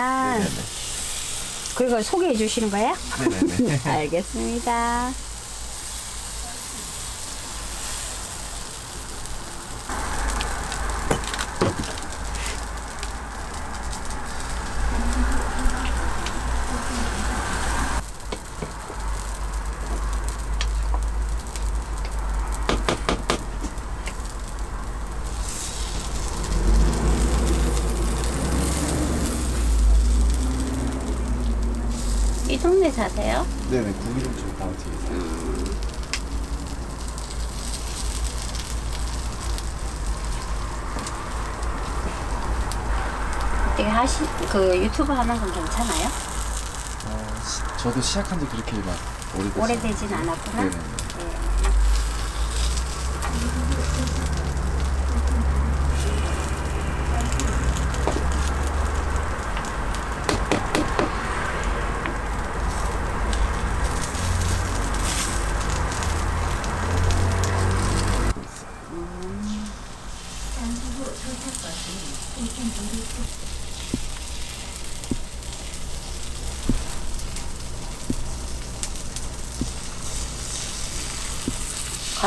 아, 네네. 그걸 소개해 주시는 거예요? 네네네. 알겠습니다. 이 동네 사세요? 네네, 구기동 쪽 바로 뒤에서. 어떻게 하시 그 유튜브 하는 건 괜찮아요? 어, 시- 저도 시작한 지 그렇게 막 오래됐어요. 오래되진 않았구나. 네네. 네.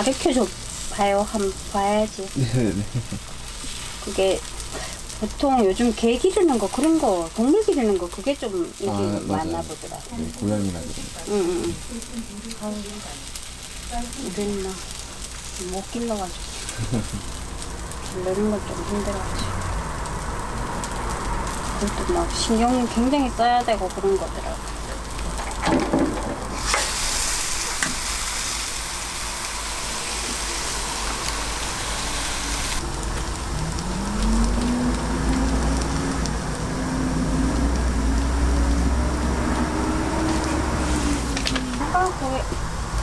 가르쳐 줘 봐요. 한번 봐야지. 네네네. 그게 보통 요즘 개 기르는 거 그런 거 동물 기르는 거 그게 좀 인기 아, 맞아요. 많나 보더라. 네, 고양이나 그런 응, 응, 우리는 막못 길러가지고. 기르는 건 좀 힘들어가지고. 그것도 막 신경 굉장히 써야 되고 그런 거더라고.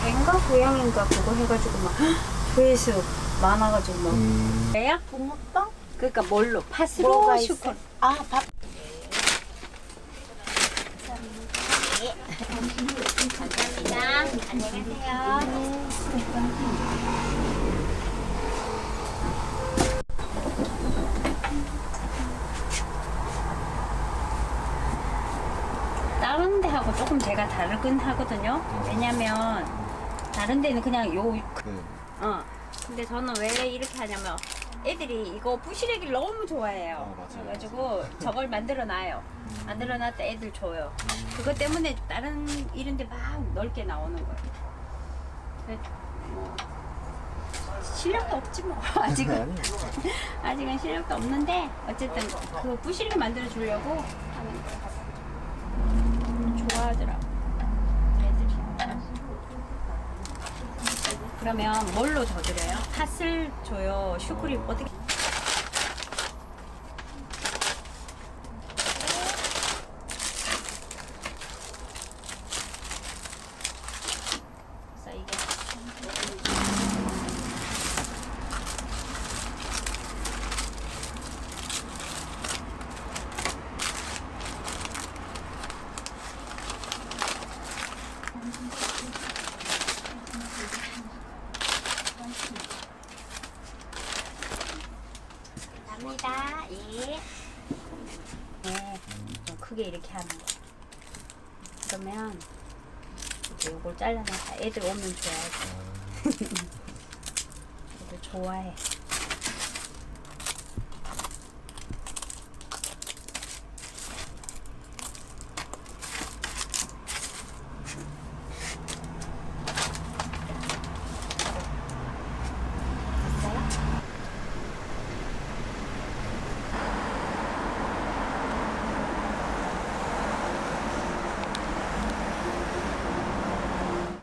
뱀과 고양인가 그거 해가지고 막 조회수 많아가지고 막. 음, 애야? 붕어빵? 그러니까 뭘로? 팥으로 뭐가 슈퍼. 있어? 아, 밥. 감사합니다. 안녕히 가세요. 다른 데하고 조금 제가 다르긴 하거든요. 왜냐면 다른 데는 그냥 요 네. 어. 근데 저는 왜 이렇게 하냐면 애들이 이거 부시래기를 너무 좋아해요. 어, 맞아요. 그래가지고 저걸 만들어 놔요. 만들어 놨다 애들 줘요. 그것 때문에 다른 이런 데 막 넓게 나오는 거예요. 그래, 뭐 실력도 없지 뭐 아직은 아직은 실력도 없는데 어쨌든 그 부시래기 만들어 주려고 하는 거예요. 좋아하더라고 애들이. 그러면 뭘로 더 드려요? 팥을 줘요? 슈크림 어떻게? 그래서 이게 갑니다. 예. 네, 좀 크게 이렇게 하는 거. 그러면 이제 요걸 잘라놔서 애들 오면 줘야지. 애들 좋아해.